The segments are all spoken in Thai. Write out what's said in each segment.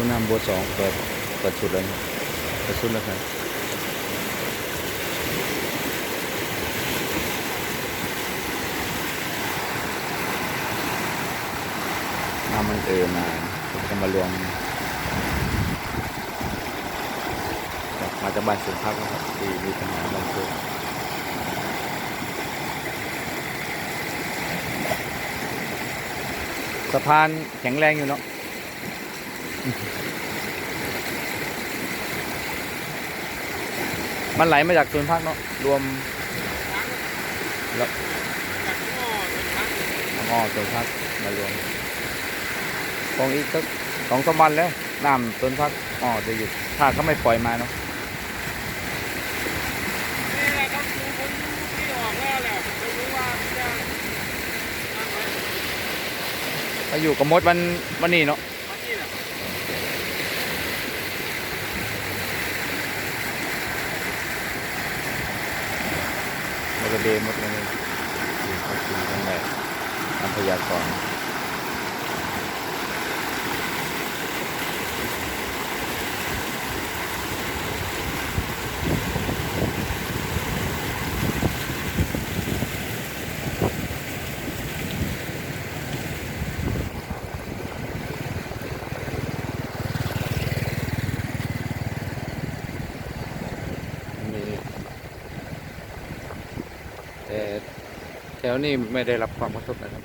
วน้ำบัวสองเปิดเปิดสุดแล้วเปิดสุดแล้วครับน้ำมันเอ่อมาจะมารวมมาจากบ้านสุนพักนะครับที่มีปัญหาบางส่วนสะพานแข็งแรงอยู่เนาะ มันไหลมาจากส่วนภาคเนาะรวมแล้วอ้อส่วนภาคมารวมคงอีกสักสองสามวันแล้วน้ำส่วนภาคอ้อจะหยุดถ้าเขาไม่ปล่อยมาเนาะนี่แหละครับดูคนที่ออกแล้วแหละไม่รู้ว่าจะถ้าอยู่กับมดวันวันนี้เนาะวันนี้แหละ กระเดมดเลยนี่เขากินกันแบบทำพยากรณ์มี แถวนี้ไม่ได้รับความกระทบนะครับ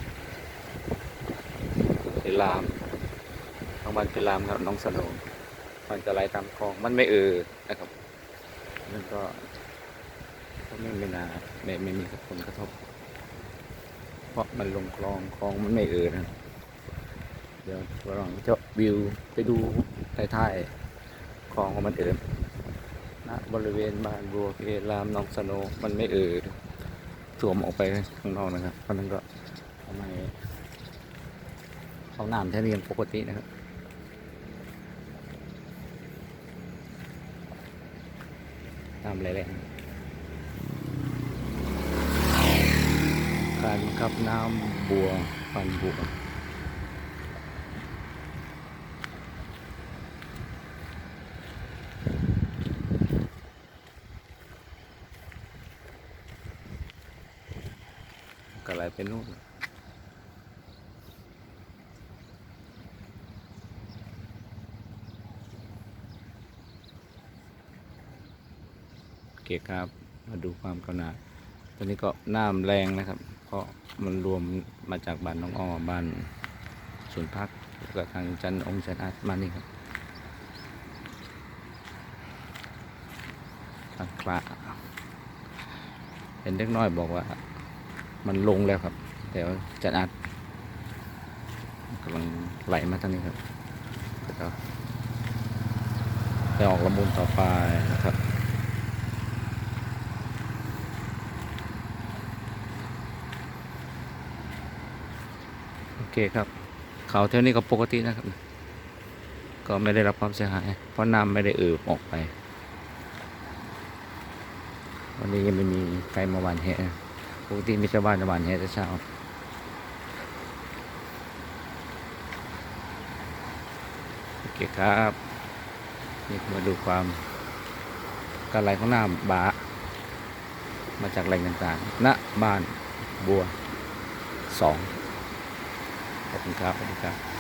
ศิลามทางบ้านศิลามครับน้องสนว์มันจะไหลตามคลองมันไม่เออนะครับนั่นก็ก็ไม่ไม่นาไม่ไม่มีผลกระทบ เพราะมันลงคลองคลองมันไม่เออนะเดี๋ยวลองจะวิวไปดูท้ายๆคลองของมันเออณบริเวณบ้านบัวเกรามน้องสโนว์มันไม่เออ ส่วมออกไปข้างนอกนะครับเพราะนั้นก็ทำไมเขาน้ำแค่นี้ยังปกตินะครับน้ำไหลแรงการขับน้ำบัวปันบัว ก็ไหลไปนู่นโอเคครับ มาดูความกำหนาตอนนี้ก็น้ำแรงนะครับ เพราะมันรวมมาจากบ้านน้องอ้อบ้านสวนพักแล้วก็ทางจันองค์จันทร์อาจมานี่ครับทางคลาเห็นเล็กน้อยบอกว่า มันลงแล้วครับ แต่ว่าจัดอัดกำลังไหลมาทางนี้ครับแล้วจะออกละมุนต่อไปนะครับโอเคครับ เขาเท่านี้ก็ปกตินะครับ ก็ไม่ได้รับความเสียหาย เพราะน้ำไม่ได้เอ่อออกไป วันนี้ยังไม่มีใครมาหวานแห ปกติมีชาวบ้านชาหวานแหแต่เช้าโอเคครับนี่มาดูความการไหลของน้ำบามาจากแหล่งต่างๆณบ้านบัวสองขอบคุณครับขอบคุณครับ